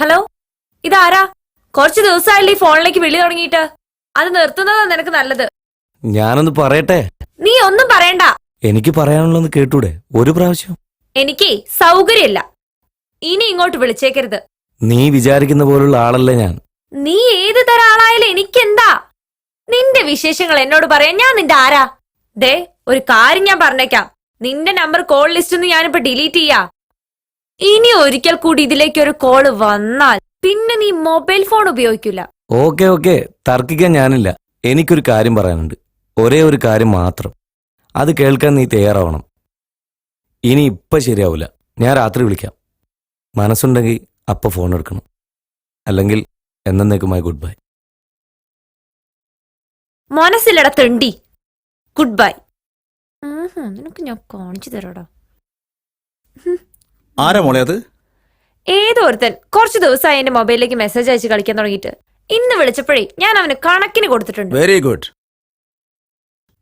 Hello? ഇതാരാ? കുറച്ച് ദിവസമായില്ലേ ഈ ഫോണിലേക്ക് വിളി തുടങ്ങിയിട്ട്. അത് നിർത്തുന്നതാ നിനക്ക് നല്ലത്. ഞാനൊന്ന് പറയട്ടെ? നീ ഒന്നും പറയണ്ട. എനിക്ക് പറയാനുള്ള കേട്ടൂടെ? ഒരു പ്രാവശ്യം. എനിക്ക് സൗകര്യമില്ല. ഇനി ഇങ്ങോട്ട് വിളിച്ചേക്കരുത്. നീ വിചാരിക്കുന്ന പോലുള്ള ആളല്ല ഞാൻ. നീ ഏത് തരം ആളായാലും എനിക്കെന്താ? നിന്റെ വിശേഷങ്ങൾ എന്നോട് പറയാൻ ഞാൻ നിന്റെ ആരാ? ദേ ഒരു കാര്യം ഞാൻ പറഞ്ഞേക്കാം. നിന്റെ നമ്പർ കോൾ ലിസ്റ്റ് നിന്ന് ഞാനിപ്പോ ഡിലീറ്റ് ചെയ്യാ. ഇനി ഒരിക്കൽ കൂടി ഇതിലേക്ക് ഒരു കോൾ വന്നാൽ പിന്നെ നീ മൊബൈൽ ഫോൺ ഉപയോഗിക്കില്ല ഓക്കെ ഓക്കെ തർക്കിക്കാൻ ഞാനില്ല. എനിക്കൊരു കാര്യം പറയാനുണ്ട്. ഒരേ ഒരു കാര്യം മാത്രം. അത് കേൾക്കാൻ നീ തയ്യാറാവണം. ഇനി ഇപ്പൊ ശരിയാവില്ല ഞാൻ രാത്രി വിളിക്കാം. മനസ്സുണ്ടെങ്കിൽ അപ്പൊ ഫോൺ എടുക്കണം. അല്ലെങ്കിൽ എന്നേക്കുമായി ഗുഡ് ബൈ മനസ്സിലിടത്തുണ്ടി ഗുഡ് ബൈ നിനക്ക് ഞാൻ കാണിച്ചു തരാടാ. ആരാ മോളെ അത്? ഏതോരുത്തൻ കുറച്ചു ദിവസമായി എന്റെ മൊബൈലിലേക്ക് മെസ്സേജ് അയച്ച് കളിക്കാൻ തുടങ്ങിയിട്ട്. ഇന്ന് വിളിച്ചപ്പോഴേ ഞാൻ അവന് കണക്കിന് കൊടുത്തിട്ടുണ്ട്. വെരി ഗുഡ്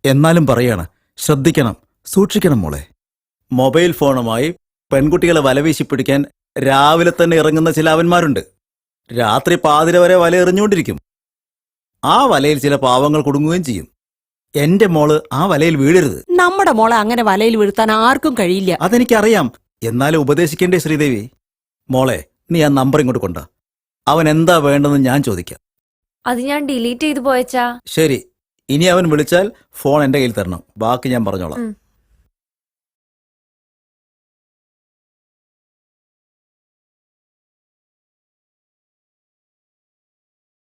എന്നാലും പറയാണ് ശ്രദ്ധിക്കണം സൂക്ഷിക്കണം മോളെ. മൊബൈൽ ഫോണുമായി പെൺകുട്ടികളെ വലവീശി പിടിക്കാൻ രാവിലെ തന്നെ ഇറങ്ങുന്ന ചില അവന്മാരുണ്ട്. രാത്രി പാതിര വരെ വല എറിഞ്ഞുകൊണ്ടിരിക്കും. ആ വലയിൽ ചില പാവങ്ങൾ കുടുങ്ങുകയും ചെയ്യും. എന്റെ മോൾ ആ വലയിൽ വീഴരുത്. നമ്മുടെ മോളെ അങ്ങനെ വലയിൽ വീഴ്ത്താൻ ആർക്കും കഴിയില്ല. അതെനിക്കറിയാം. എന്നാലും ഉപദേശിക്കേണ്ടേ ശ്രീദേവി? മോളെ നീ ആ നമ്പർ ഇങ്ങോട്ട് കൊണ്ട. അവൻ എന്താ വേണ്ടെന്ന് ഞാൻ ചോദിക്കാം. അത് ഞാൻ ഡിലീറ്റ് ചെയ്തു പോയച്ചാ. ശരി ഇനി അവൻ വിളിച്ചാൽ ഫോൺ എന്റെ കയ്യിൽ തരണം. ബാക്കി ഞാൻ പറഞ്ഞോളാം.